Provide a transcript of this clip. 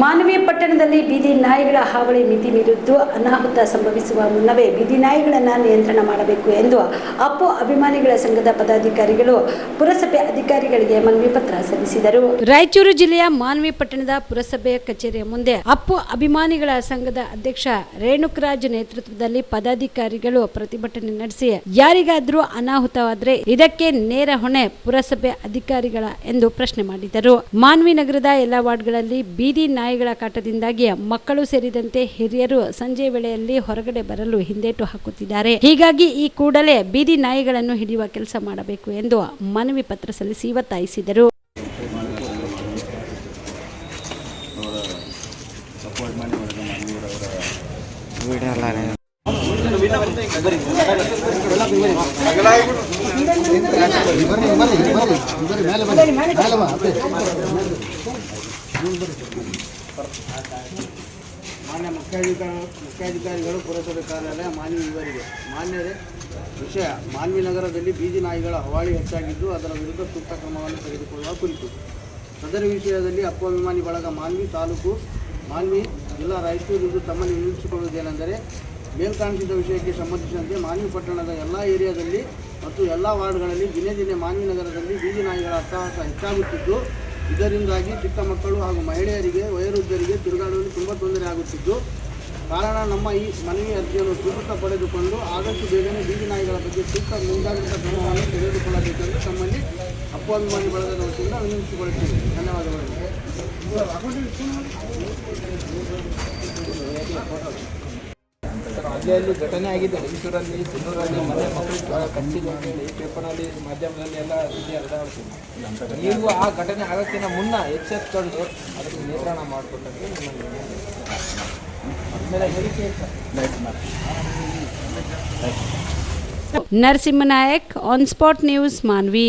ಮಾನವೀಯ ಪಟ್ಟಣದಲ್ಲಿ ಬೀದಿ ನಾಯಿಗಳ ಹಾವಳಿ ಮಿತಿ ಮೀರಿದ್ದು ಅನಾಹುತ ಸಂಭವಿಸುವ ಮುನ್ನವೇ ಬೀದಿ ನಾಯಿಗಳನ್ನು ನಿಯಂತ್ರಣ ಮಾಡಬೇಕು ಎಂದು ಅಪ್ಪು ಅಭಿಮಾನಿಗಳ ಸಂಘದ ಪದಾಧಿಕಾರಿಗಳು ಪುರಸಭೆ ಅಧಿಕಾರಿಗಳಿಗೆ ಮನವಿ ಪತ್ರ ಸಲ್ಲಿಸಿದರು. ರಾಯಚೂರು ಜಿಲ್ಲೆಯ ಮಾನವಿ ಪಟ್ಟಣದ ಪುರಸಭೆಯ ಕಚೇರಿಯ ಮುಂದೆ ಅಪ್ಪು ಅಭಿಮಾನಿಗಳ ಸಂಘದ ಅಧ್ಯಕ್ಷ ರೇಣುಕರಾಜ್ ನೇತೃತ್ವದಲ್ಲಿ ಪದಾಧಿಕಾರಿಗಳು ಪ್ರತಿಭಟನೆ ನಡೆಸಿ ಯಾರಿಗಾದರೂ ಅನಾಹುತವಾದರೆ ಇದಕ್ಕೆ ನೇರ ಹೊಣೆ ಪುರಸಭೆ ಅಧಿಕಾರಿಗಳ ಎಂದು ಪ್ರಶ್ನೆ ಮಾಡಿದರು. ಮಾನ್ವಿ ನಗರದ ಎಲ್ಲ ವಾರ್ಡ್ಗಳಲ್ಲಿ ಬೀದಿ ನಾಯಿಗಳ ಕಾಟದಿಂದಾಗಿ ಮಕ್ಕಳು ಸೇರಿದಂತೆ ಹಿರಿಯರು ಸಂಜೆ ವೇಳೆಯಲ್ಲಿ ಹೊರಗಡೆ ಬರಲು ಹಿಂದೇಟು ಹಾಕುತ್ತಿದ್ದಾರೆ ಹೀಗಾಗಿ ಈ ಕೂಡಲೇ ಬೀದಿ ನಾಯಿಗಳನ್ನು ಹಿಡಿಯುವ ಕೆಲಸ ಮಾಡಬೇಕು ಎಂದು ಮನವಿ ಪತ್ರ ಸಲ್ಲಿಸಿ ಒತ್ತಾಯಿಸಿದರು ಮಾನ್ಯ ಮುಖ್ಯಾಧಿಕಾರಿ ಮುಖ್ಯಾಧಿಕಾರಿಗಳು, ಪುರಸಭೆ ಕಾರ್ಯಾಲಯ, ಮಾನ್ಯ ಇವರಿಗೆ ಮಾನ್ಯರೇ, ವಿಷಯ. ಮಾನ್ವಿ ನಗರದಲ್ಲಿ ಬೀದಿ ನಾಯಿಗಳ ಹವಾಳಿ ಹೆಚ್ಚಾಗಿದ್ದು, ಅದರ ವಿರುದ್ಧ ಸೂಕ್ತ ಕ್ರಮವನ್ನು ತೆಗೆದುಕೊಳ್ಳುವ ಕುರಿತು. ಸದರಿ ವಿಷಯದಲ್ಲಿ ಅಪ್ಪಾಭಿಮಾನಿ ಬಳಗ ಮಾನ್ವಿ ತಾಲೂಕು ಮಾನ್ವಿ ಜಿಲ್ಲಾ ರಾಯಚೂರು ಇದು ತಮ್ಮನ್ನು ನಿಲ್ಲಿಸಿಕೊಳ್ಳುವುದೇನೆಂದರೆ ಮೇಲ್ಕಾಣಿಸಿದ ವಿಷಯಕ್ಕೆ ಸಂಬಂಧಿಸಿದಂತೆ ಮಾನ್ವಿ ಪಟ್ಟಣದ ಎಲ್ಲ ಏರಿಯಾದಲ್ಲಿ ಮತ್ತು ಎಲ್ಲ ವಾರ್ಡ್ಗಳಲ್ಲಿ ದಿನೇ ದಿನೇ ಮಾನ್ವಿ ನಗರದಲ್ಲಿ ಬೀದಿ ನಾಯಿಗಳ ಅಟ್ಟಹಾಸ ಹೆಚ್ಚಾಗುತ್ತಿದ್ದು ಇದರಿಂದಾಗಿ ಚಿಕ್ಕ ಮಕ್ಕಳು ಹಾಗೂ ಮಹಿಳೆಯರಿಗೆ, ವಯೋವೃದ್ಧರಿಗೆ ತಿರುಗಾಡಲು ತುಂಬ ತೊಂದರೆ ಆಗುತ್ತಿದ್ದು, ಕಾರಣ ನಮ್ಮ ಈ ಮನವಿ ಅರ್ಜಿಯನ್ನು ಸ್ವೀಕೃತ ಪಡೆದುಕೊಂಡು ಆದಷ್ಟು ಬೇಗನೆ ಬೀದಿ ನಾಯಿಗಳ ಬಗ್ಗೆ ಸೂಕ್ತ ಮುಂಜಾಗ್ರತಾ ಕ್ರಮವನ್ನು ತೆಗೆದುಕೊಳ್ಳಬೇಕೆಂದು ತಮ್ಮಲ್ಲಿ ಅಪ್ಪಾಭಿಮಾನಿ ಬಳಗದ ವತಿಯಿಂದ ವಿನಂತಿಸಿಕೊಳ್ಳುತ್ತೇವೆ ಧನ್ಯವಾದಗಳು. ಅಲ್ಲಿ ಘಟನೆ ಆಗಿದೆ. ಮೈಸೂರಲ್ಲಿ ಸಿನ್ನೂರಲ್ಲಿ ಮನೆ ಮಕ್ಕಳು ಕಚ್ಚಿದೆ ಅಂತೇಳಿ ಪೇಪರಲ್ಲಿ ಮಾಧ್ಯಮದಲ್ಲಿ ಎಲ್ಲ ಸುದ್ದಿ ಹರಿದಾಡ್ತೀನಿ ನೀವು ಆ ಘಟನೆ ಆಗೋಕ್ಕಿಂತ ಮುನ್ನ ಎಚ್ಚೆತ್ಕೊಂಡು ಅದಕ್ಕೆ ನಿಯಂತ್ರಣ ವಿನಂತಿ. ಆಮೇಲೆ ಹೇಳಿಕೆ Narasimhanayak on spot news Manvi